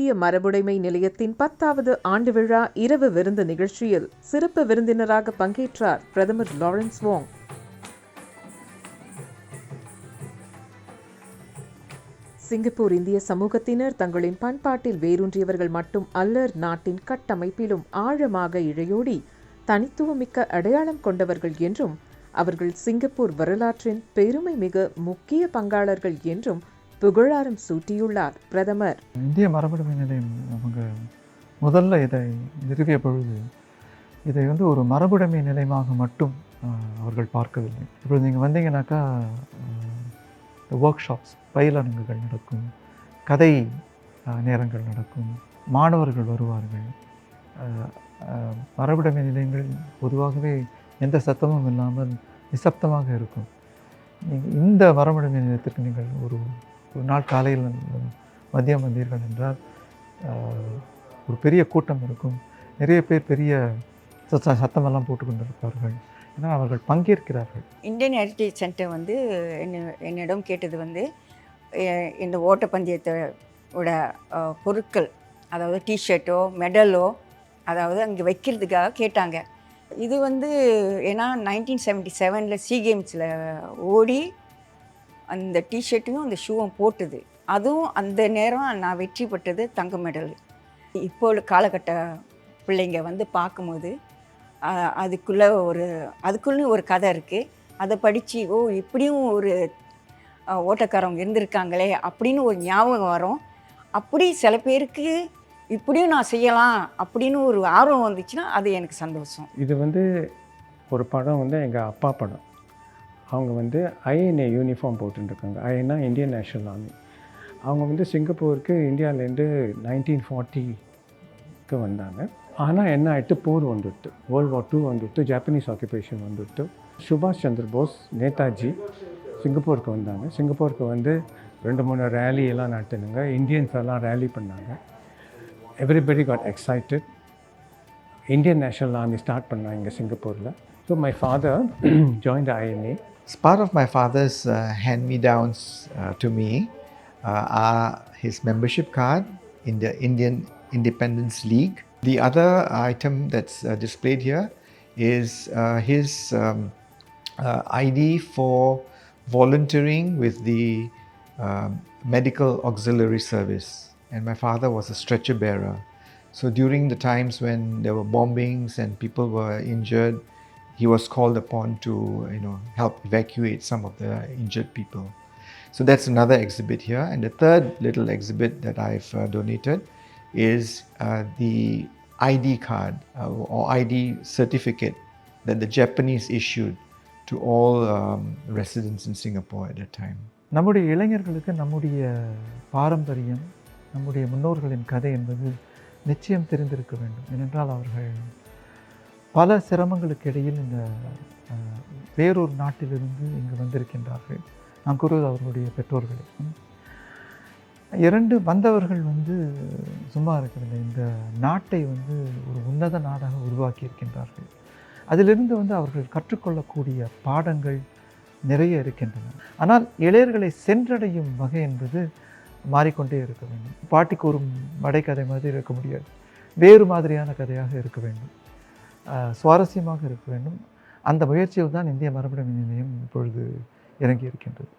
இந்திய மரபுடைமை நிலையத்தின் பத்தாவது ஆண்டு விழா இரவு விருந்து நிகழ்ச்சியில் சிறப்பு விருந்தினராக பங்கேற்றார் பிரதமர் லாரன்ஸ் வாங். சிங்கப்பூர் இந்திய சமூகத்தினர் தங்களின் பண்பாட்டில் வேரூன்றியவர்கள் மட்டும் அல்லர் நாட்டின் கட்டமைப்பிலும் ஆழமாக இழையோடி தனித்துவமிக்க அடையாளம் கொண்டவர்கள் என்றும் அவர்கள் சிங்கப்பூர் வரலாற்றின் பெருமை மிக முக்கிய பங்காளர்கள் என்றும் புகழாரம் சூட்டியுள்ளார் பிரதமர். இந்திய மரபுடைமை நிலையம் அவங்க முதல்ல இதை நிறுவிய பொழுது இதை வந்து ஒரு மரபுடைமை நிலையமாக மட்டும் அவர்கள் பார்க்கவில்லை. இப்பொழுது நீங்கள் வந்தீங்கன்னாக்கா ஒர்க் ஷாப்ஸ் பயிலரங்குகள் நடக்கும் கதை நேரங்கள் நடக்கும் மாணவர்கள் வருவார்கள். மரபுடைமை நிலையங்கள் பொதுவாகவே எந்த சத்தமும் இல்லாமல் நிசப்தமாக இருக்கும். இந்த மரபுடைமை நிலையத்திற்கு நீங்கள் ஒரு ஒரு நாள் காலையில் மதியம் வந்தீர்கள் என்றால் ஒரு பெரிய கூட்டம் இருக்கும். நிறைய பேர் பெரிய சத்த சத்தமெல்லாம் போட்டுக்கொண்டிருப்பார்கள். ஏன்னா அவர்கள் பங்கேற்கிறார்கள். இந்தியன் ஹெரிட்டேஜ் சென்டர் வந்து என்ன என்னிடம் கேட்டது வந்து இந்த ஓட்டப்பந்தயத்தோட பொருட்கள் அதாவது டிஷர்ட்டோ மெடலோ அதாவது அங்கே வைக்கிறதுக்காக கேட்டாங்க. இது வந்து ஏன்னா நைன்டீன் செவன்ட்டி செவனில் சி கேம்ஸில் ஓடி அந்த டிஷர்ட்டையும் அந்த ஷூவும் போட்டுது. அதுவும் அந்த நேரம் நான் வெற்றி பெற்றது தங்க மெடல் இப்போ உள்ள காலகட்ட பிள்ளைங்க வந்து பார்க்கும்போது அதுக்குள்ளே ஒரு அதுக்குள்ள ஒரு கதை இருக்குது அதை படித்து ஓ இப்படியும் ஒரு ஓட்டக்காரவங்க இருந்திருக்காங்களே அப்படின்னு ஒரு ஞாபகம் வரும். அப்படி சில பேருக்கு இப்படியும் நான் செய்யலாம் அப்படின்னு ஒரு ஆர்வம் வந்துச்சுன்னா அது எனக்கு சந்தோஷம். இது வந்து ஒரு படம் வந்து எங்கள் அப்பா படம். அவங்க வந்து ஐஎன்ஏ யூனிஃபார்ம் போட்டுருக்காங்க ஐஎன்ஏ இந்தியன் நேஷனல் ஆர்மி அவங்க வந்து சிங்கப்பூருக்கு இந்தியாவிலேருந்து நைன்டீன் ஃபார்ட்டிக்கு வந்தாங்க. ஆனால் என்ன ஆகிட்டு போர் வந்துட்டு. வேர்ல்ட் வார் டூ வந்துட்டு ஜாப்பனீஸ் ஆக்குபேஷன் வந்துட்டு. சுபாஷ் சந்திர போஸ் நேதாஜி சிங்கப்பூருக்கு வந்தாங்க. சிங்கப்பூருக்கு வந்து ரெண்டு மூணு ரேலி எல்லாம் நடத்தினுங்க. இந்தியன்ஸ் எல்லாம் ரேலி பண்ணாங்க. Everybody got excited Indian National Army start பண்ணாங்க இங்கே சிங்கப்பூரில். So my father join INA As part of my father's uh, hand me downs uh, to me uh, are his membership card in the Indian Independence League. The other item that's uh, displayed here is uh, his um, uh, ID for volunteering with the um, medical auxiliary service. And my father was a stretcher bearer. So during the times when there were bombings and people were injured, he was called upon to you know help evacuate some of the injured people. So that's another exhibit here. And the third little exhibit that I've uh, donated is uh, the ID card uh, or ID certificate that the Japanese issued to all um, residents in Singapore at that time. நம்முடைய இளைஞர்களுக்கு நம்முடைய பாரம்பரியம் நம்முடைய முன்னோர்களின் கதை என்பது நிச்சயம் தெரிந்திருக்க வேண்டும் ஏனென்றால் அவர்கள் பல சிரமங்களுக்கு இடையில் இந்த வேறொரு நாட்டிலிருந்து இங்கு வந்திருக்கின்றார்கள். நான் கூறுவது அவர்களுடைய பெற்றோர்களை. இரண்டு வந்தவர்கள் வந்து சும்மா இருக்கிறது இந்த நாட்டை வந்து ஒரு உன்னத நாடாக உருவாக்கி இருக்கின்றார்கள் அதிலிருந்து வந்து அவர்கள் கற்றுக்கொள்ளக்கூடிய பாடங்கள் நிறைய இருக்கின்றன. ஆனால் இளையர்களை சென்றடையும் வகை என்பது மாறிக்கொண்டே இருக்க வேண்டும். பாட்டி கூறும் வடைக்கதை மாதிரி இருக்க முடியாது. வேறு மாதிரியான கதையாக இருக்க வேண்டும். சுவாரஸ்யமாக இருக்க வேண்டும். அந்த முயற்சியில் தான் இந்திய மரபணு நிலையம் இப்பொழுது இறங்கி இருக்கின்றது